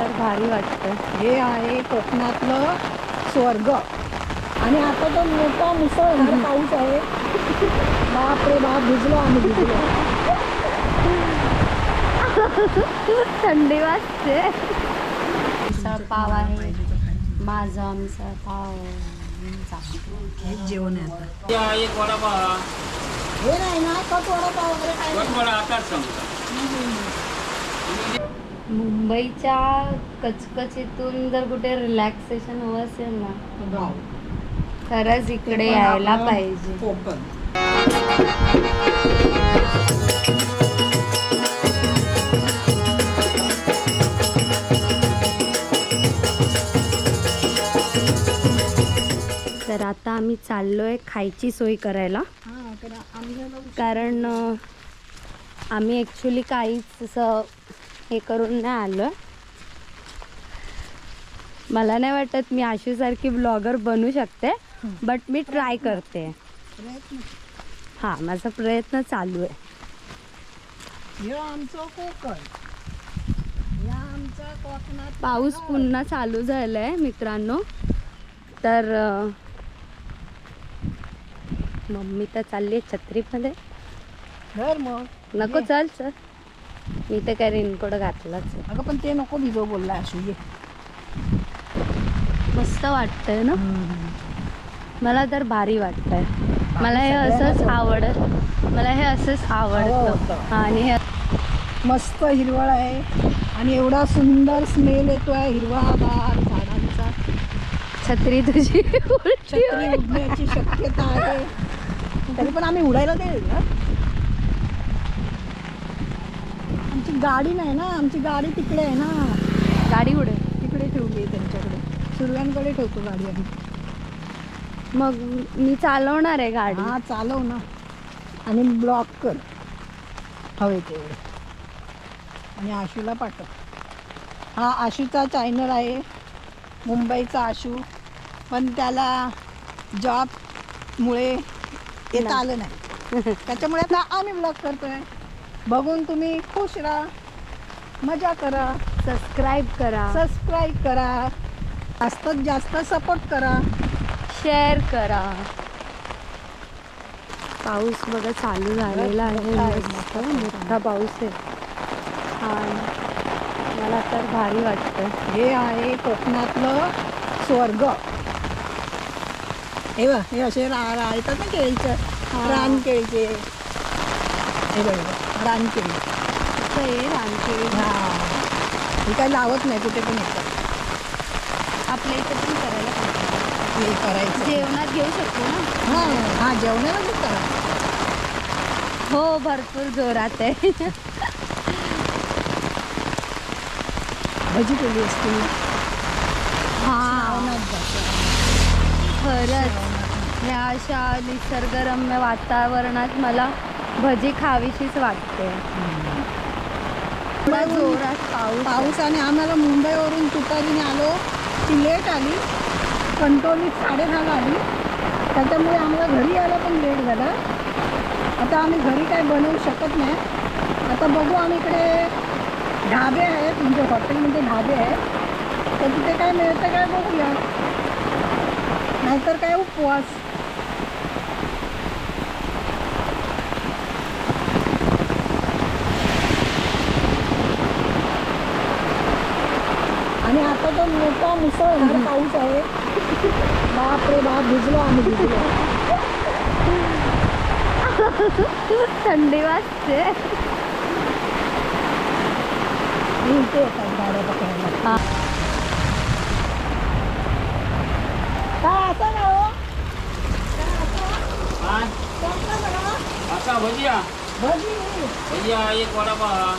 तर भारी वाटतं हे आहे कोकणातलं स्वर्ग. आणि आता तो मोठा मुसळधार पाऊस आहे. बाप रे बाप भिजलो आम्ही भिजलो. थंडी वाजते. मिसळ पाव आहे. माझा मिसळ पाव. जेवण आहे आता. या एक वडापाव. हे नाही ना कट वडापाव वगैरे काय आकार सांगता. मुंबईच्या कचकचीतून जर कुठे रिलॅक्सेशन हवं असेल ना. खरंच इकडे यायला पाहिजे. कोकण. तर आता आम्ही चाललोय खायची सोय करायला. हा कारण आम्ही ॲक्च्युली काहीच असं हे करून नाही आलो. मला नाही वाटत मी आशूसारखी ब्लॉगर बनू शकते बट मी ट्राय करते. हां माझा प्रयत्न चालू आहे. आमचं कोकण. या आमचा कोकणात पाऊस पुन्हा चालू झाला आहे मित्रांनो. तर मम्मी तर चालली आहे छत्रीमध्ये. नको. चल चल. मी तर काय रेनकोट घातलाच आहे. अगं पण ते नको भिजव बोलला असू ये. मस्त वाटतंय ना? मला तर भारी वाटतंय. मला हे असंच आवडत मला हे असंच आवडतं. आवडतं. आणि हे मस्त हिरवळ आहे. आणि एवढा सुंदर स्मेल येतोय हिरवागार झाडांचा. छत्री तुझी छत्री. उडण्याची शक्यता आहे. तरी पण आम्ही उडायला देईल ना आमची गाडी नाही ना आमची गाडी तिकडे आहे ना. गाडी उडे तिकडे ठेवली आहे त्यांच्याकडे. सुरव्यांकडे ठेवतो गाडी आम्ही. मग मी चालवणार आहे गाडी. हा चालव ना. आणि ब्लॉक कर. हवे तेवढे. आणि आशूला पाठव. हा आशूचा चॅनल आहे. मुंबईचा आशू. पण त्याला जॉबमुळे येता. आलं नाही. त्याच्यामुळे आता आम्ही ब्लॉग करतोय. बघून तुम्ही खुश राहा. मजा करा. सबस्क्राईब करा. सबस्क्राईब करा. जास्तीत जास्त सपोर्ट करा. शेअर करा. पाऊस बघा चालू झालेला आहे. मस्त मोठा पाऊस आहे. हा मला तर भारी वाटतं हे आहे कोकणातलं स्वर्ग. हे बघ हे असे रा येतात ना केळीचं. रान केळीचे हे बघ हे बघ, रान केळी असं रानकेळी हा. हे काही लावत नाही कुठे पण येतात. आपल्या इथे पण करायला पाहिजे. हे करायचं. जेवणात घेऊ शकतो ना? हा हा जेवणाला पण करा. हो भरपूर जोरात आहे. भजी केली असती. हा. श्रावणात जातं. खरंच. ह्या अशा निसर्गरम्य वातावरणात मला भजी खावीशीच वाटते. जोरात पाऊस पाऊस आणि आम्हाला मुंबईवरून तुतारीने आलो. ती लेट आली. कंटोलीत साडेदहाला आली. त्याच्यामुळे आम्हाला घरी यायला पण लेट झाला. आता आम्ही घरी काय बनवू शकत नाही. आता बघू आम्ही इकडे ढाबे आहेत. म्हणजे हॉटेलमध्ये ढाबे आहेत. तर तिथे काय मिळतं काय बघूया. नाहीतर काय उपवास आणि आता तो मोठा मुसळधार पाऊस आहे. बाप रे बाप भिजलो आम्ही भिजलो. थंडी वाजते. इथे येतात गाड्या पकडायला. हा. काय? असं ना हो. हा भजिया? भजिया एक वडापाव.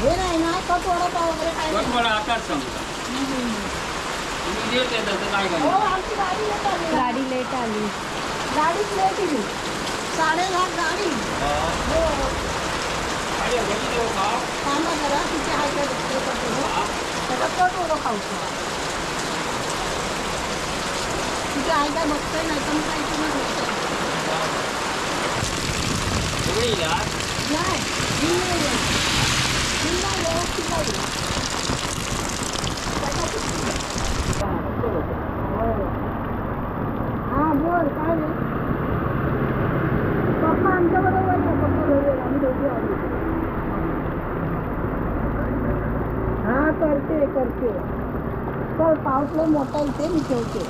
हे नाही ना कट वडापाव वगैरे काय आकार सांगता तुम्ही लेट येतात तर काय हो आमची गाडी येत आली. गाडी लेट आली. गाडीच लेट येईल साडेदहा गाडी. हो. का? थांबा जरा तिचे हाय काय करतो. हो. त्याचा कट वडं खाऊचं तिचे हाय काय बघतोय नाही तर मग काही तुम्ही बघतोय. नाही, मी नाही येत. मी नाही येत, ती नाही येत. करते चल पाऊस लय मोठा इथे मी ठेवते.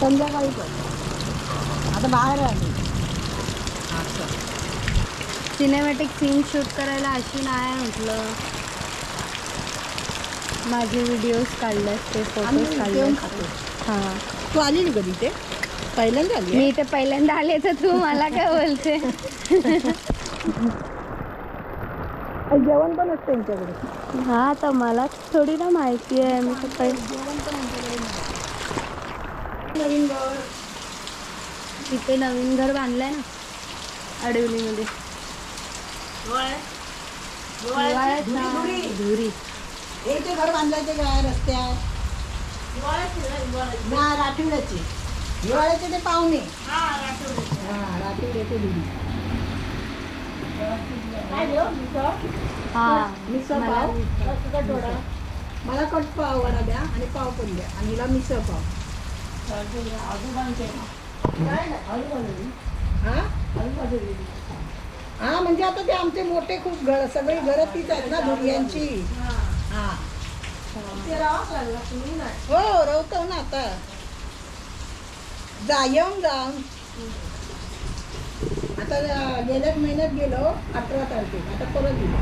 संध्याकाळी कर आता बाहेर आली. सिनेमॅटिक सीन शूट करायला अशी नाही म्हटलं. माझे व्हिडिओज काढले असते फोटोज काढले असते हां. तू आली कधी ते पहिल्यांदा आली मी इथे पहिल्यांदा आले तर तू मला काय बोलते? जेवण पण असतं त्यांच्याकडे हा तर मला थोडी ना माहिती आहे मी तर जेवण पण आमच्याकडे. नवीन घर. तिथे नवीन घर बांधलंय ना अडवलीमध्ये धुरी. धुरी. हे ते घर बांधायचे काय रस्त्यात ना राठीवड्याचे हिवाळ्याचे ते पाहुणे. हा राठीवड्याचे दिली हा. मिसळ पाव. मला कट पाव वडा द्या आणि पाव पण द्या. आणि हिला मिसळ पाव. हा? म्हणजे आता ते आमचे मोठे खूप घर सगळी घरं तीच आहेत ना धुरियांची हा. हो रवतो ना आता. जा येऊन जा. आता गेल्याच महिन्यात गेलो अठरा तारखेला. आता परत गेलो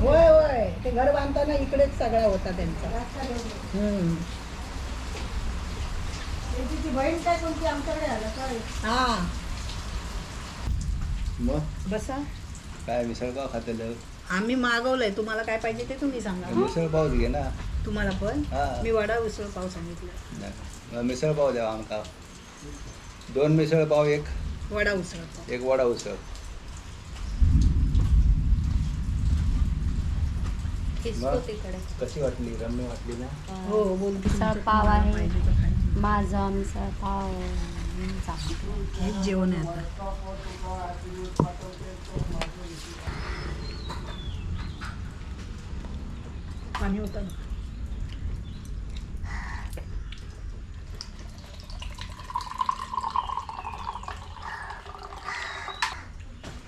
होय होय. ते घर बांधताना इकडेच सगळा होता त्यांचा. हम्म. हा. मग? बसा. काय मिसळपाव खातेलं आम्ही मागवलंय. तुम्हाला काय पाहिजे ते तुम्ही सांगा. मिसळपाव घे ना. तुम्हाला पण? हा. मी वडा उसळ पाव सांगितलं नाही. मग मिसळपाव द्या आमका. दोन मिसळपाव एक. वडा उसळ पाव. एक वडा उसळ. मग? कशी वाटली? रम्य वाटली ना? हो. बोल मिसळ पाव आहे. माझा मिसळ पाव. हेच जेवण आहे आता. पाणी होतं ना?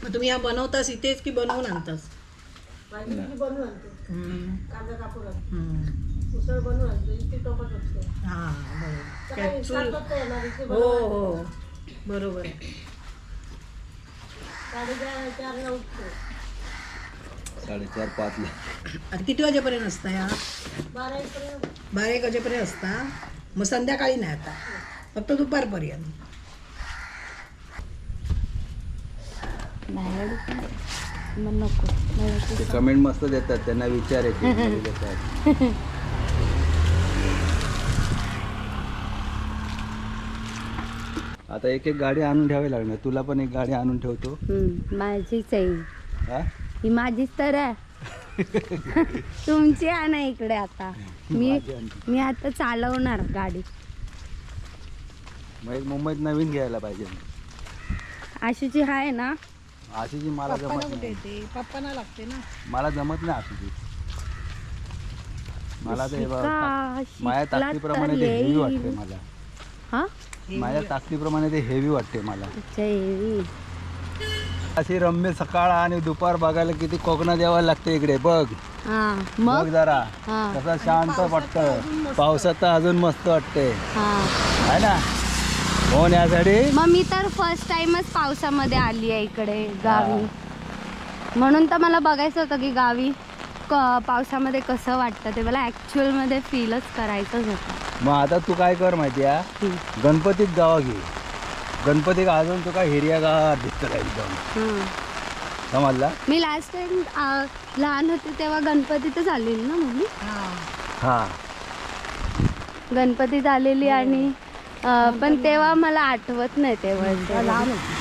मग तुम्ही या बनवतास इथेच की बनवून आणतास? हम्म. हम्म. हा बरोबर. काय चूल- हो हो. बरोबर. आहे साडेचार पाचला. आता किती वाजेपर्यंत असता या? बारा एक वाजेपर्यंत असता? मग संध्याकाळी नाही आता. फक्त दुपारपर्यंत. मग नको. ते कमेंट मस्त देतात त्यांना विचार देतात. आता एक एक गाडी आणून ठेवावी लागणार. तुला पण एक गाडी आणून ठेवतो. हम्म, माझीच आहे. ही. माझीच तर आहे. तुमची आहे ना इकडे आता. मी माझी. मी आता चालवणार गाडी. मग एक मुंबईत नवीन घ्यायला पाहिजे. आशीची आहे ना? अशी मला पप्पाना जमत कुठे नाही. येते? पप्पाना लागते ना. मला जमत नाही अशी मला ते बघ, शिका, माझ्या ताकदीप्रमाणे तर ते हेवी येईल. वाटते मला. हा? माझ्या ताकदीप्रमाणे ते हेवी वाटते मला. अच्छा हेवी अशी रम्य सकाळ आणि दुपार बघायला किती कोकणात यावं लागतं इकडे बघ. हा बघ मग जरा. हा. कसं शांत वाटतं. पावसात तर अजून मस्त वाटते हा. आहे ना? म्हणून यासाठी मग मी तर फर्स्ट टाइमच पावसामध्ये आली आहे इकडे गावी. म्हणून तर मला बघायचं होतं की गावी क पावसामध्ये कसं वाटतं ते. मला ॲक्च्युअलमध्ये फीलच करायचंच होतं. मग आता तू काय कर माहिती आहे हम्म. गणपतीत गावा घे गणपतीत अजून तुका हिरिया गावात दिसतं एकदम. हं. समजला? मी लास्ट टाइम लहान होते तेव्हा गणपतीतच आलेली ना मम्मी? हा. हा. गणपतीत आलेली आणि अं, पण तेव्हा मला आठवत नाही तेव्हा तेव्हा. लहान होती.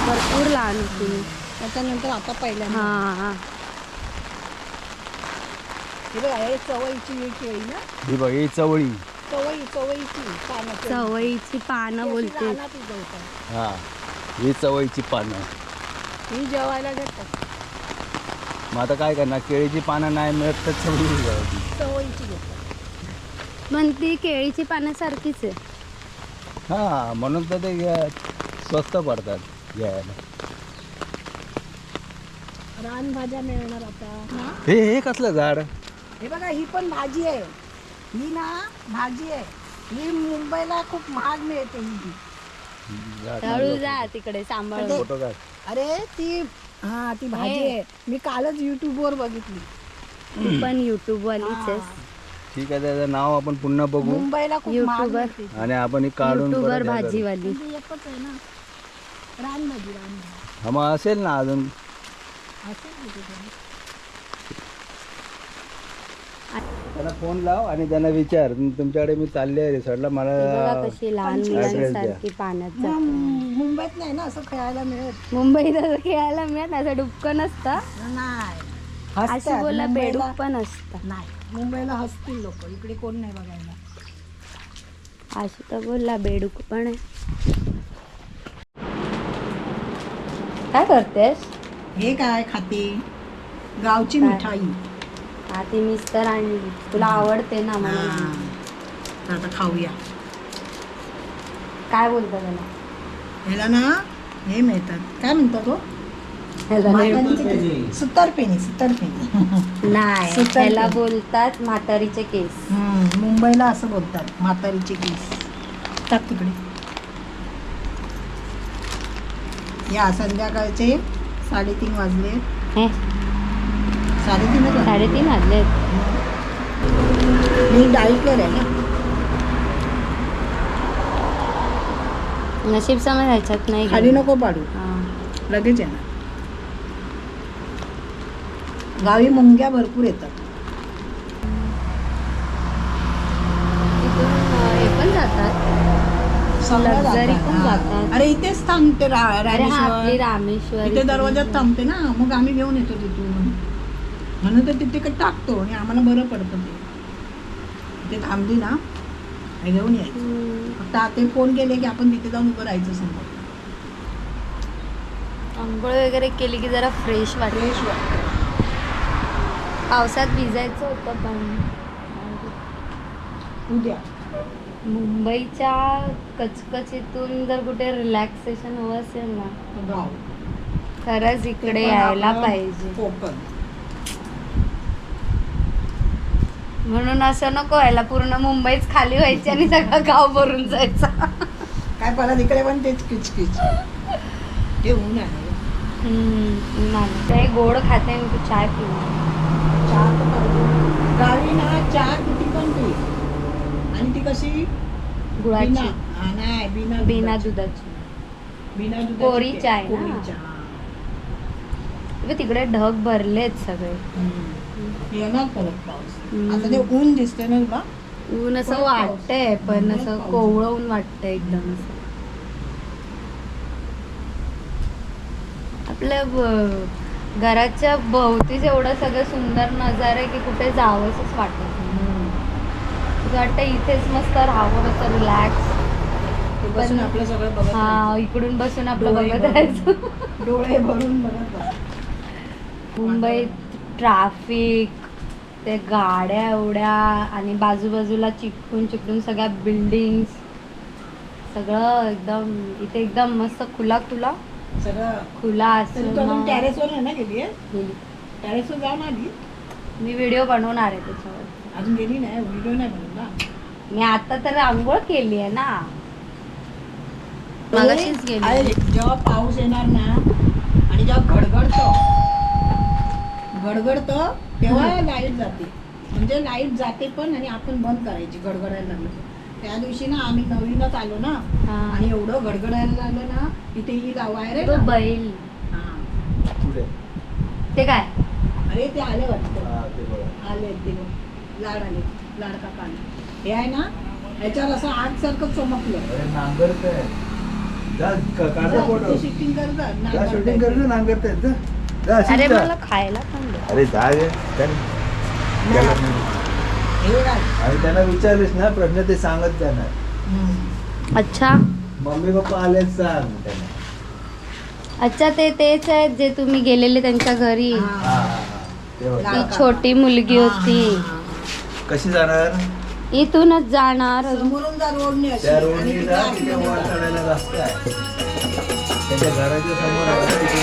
भरपूर लहान होती. मी त्याच्यानंतर आता पहिल्यांदा. हां हां. बघा हे चवळीची ही केळी ना? ही बघ ही चवळी. चवळी चवळीची पानाची चवळीची पानं बोलते. रानात उगवतात. हा ही चवळीची पानं. ही जेवायला घेतात मग आता काय करणार? केळीची पानं नाही मिळत तर चवळी घ्यायची. चवळीची घेतात पण ती केळीची पाण्यासारखीच आहे. हा म्हणून तर ते स्वस्त पडतात घ्यायला. रानभाज्या मिळणार आता. ना हे हे कसलं झाड? हे बघा ही पण भाजी आहे. ही ना भाजी आहे. ही मुंबईला खूप महाग मिळते ही. हळू जा तिकडे सांभाळ फोटो काढ. अरे ती हा ती भाजी आहे. मी कालच युट्यूबवर बघितली. पण युट्यूब वालीच आहेस ठीक आहे त्याचं नाव आपण पुन्हा बघू. मुंबईला खूप महाग YouTuber. मिळते आणि आपण हे काढून युट्यूबर परत हे करू. भाजीवाली म्हणजे एकच आहे ना. रानभाजी रानभाजी. हा मग असेल ना अजून? असेल कुठेतरी. त्यांना फोन लाव आणि त्यांना विचार. तुम- तुमच्याकडे मी चालले आहे रिसॉर्टला बघा मला कशी लहान. मुलांसारखी पाण्यात मुंबईत नाही ना असं खेळायला मिळत? मुंबईत असं खेळायला मिळत असं डुबकं नसतं. नाही. अशी. बोला मुंबईला- बेडूक पण असतं. नाही. मुंबईला हसतील लोक इकडे कोण नाही बघायला. अशी तर बोलला बेडूक पण आहे. काय करतेस? हे काय खाते? गावची काय? मिठाई. हा ती मिस्तर आणली. तुला आवडते ना हा. तर आता खाऊया. काय बोलतो त्याला? ह्याला ना हे मिळतात. काय म्हणतात तो? सुतारपेनी सुतारपेनी नाही सुतार त्याला. बोलतात म्हातारीचे केस. हम्म, मुंबईला असं बोलतात म्हातारीचे केस. टाक तिकडे. या संध्याकाळचे साडेतीन वाजले. हे? साडेतीन. साडेतीन वाजले. मी डाईटवर आहे ना. नशीब समज ह्याच्यात नाही खाली गेलं. नको पाडू. हा. लगेच आहे ना गावी मुंग्या भरपूर येतात. हे पण जातात. पण. अरे इथेच थांबते रा- अरे हा आपली रामेश्वर. रामेश्वर इथे दरवाजात थांबते ना. मग आम्ही घेऊन येतो तिथून. म्हणून तर तिथे टाकतो आणि आम्हाला बरं पडतं ते. तिथे थांबली ना घेऊन यायचं. हम्म. फक्त आता फोन केले की आपण तिथे जाऊन उभं राहायचं समोर. आंघोळ वगैरे केली की जरा फ्रेश वाटते. फ्रेश वाटतं. पावसात भिजायचं होतं पण उद्या. मुंबईच्या कचकचीतून जर कुठे रिलॅक्सेशन हवं असेल ना खरंच इकडे यायला पाहिजे. कोकण म्हणून असं नको व्हायला पूर्ण मुंबईच खाली व्हायची आणि सगळं गाव भरून जायचं. काय परत इकडे पण तेच किचकिच. ते ऊन आहे. गोड खाते आणि तू चाय पिऊ चहा तर पाहिजे. गावी ना चहा किती पण पी आणि ती कशी गुळाची बिना नाही बिना बिना दुधाची. दुधाची बिना दुधाची कोरी चाय ना? कोरी चहा. अगं, तिकडे ढग भरलेत सगळे हम्म. येणार परत पाऊस हम्म. आता ते ऊन दिसते ना तुला ऊन असं पाऊस. वाटतंय पण असं पाऊस. कोवळं ऊन वाटतंय एकदम असं आपल्या ब- घराच्या भोवतीच एवढं सगळं सुंदर नजारा की कुठे जावंच वाटत असं वाटतं इथेच मस्त राहावं असं रिलॅक्स बसून आपलं सगळं बघत हा. इकडून बसून आपलं डोळे बघत भरून. राहायचं. डोळे भरून बघत बस. मुंबईत ट्राफिक ते गाड्या एवढ्या आणि बाजूबाजूला चिटकून चिटकून सगळ्या बिल्डिंग्स सगळं एकदम इथे एकदम मस्त खुला खुला. सगळं खुला तरी तू अजून असं. टेरेसवर ना गेली टेरेसवर जाऊन आली मी व्हिडिओ बनवणार आहे त्याच्यावर. अजून गेली नाही? व्हिडिओ नाही बनवला? मी आता तर आंघोळ केली आहे ना. मगाशीच गेली. अरे, जेव्हा पाऊस येणार ना आणि जेव्हा गडगडतो गडगडतं तेव्हा लाइट जाते. म्हणजे लाइट जाते पण आणि आपण बंद करायची गडगडायला लागलं की. त्या दिवशी ना आम्ही नवीनच आलो ना. हा. आणि एवढं गडगडायला लागलं ना इथे ही गाव आहे रे तो ना. बैल. हा. पुढे ते काय? अरे ते आले वाटतं. हा, ते बघा. आले ते. लाड आले. लाड काका आले हे आहे ना ह्याच्यावर असं आग सारखं चमकलं काढा फोटो. शूटिंग करतात शूटिंग कर ना नांगरतायत जा. जा अशीच अरे. मला खायला अरे जा हे आणि त्यांना विचारलीस ना प्रश्न ते सांगत जाणार. अच्छा. मम्मी पप्पा आलेच सांग त्यांना. अच्छा ते तेच आहेत जे तुम्ही गेलेले त्यांच्या घरी. ते छोटी मुलगी होती. कशी जाणार इथूनच जाणार समोरून जा रोडने अशी. त्या आणि रोडनी तिथे जा आतमध्ये तिथे वर जा. चढायला रस्ता आहे त्याच्या घराच्या समोर आहे, तिथे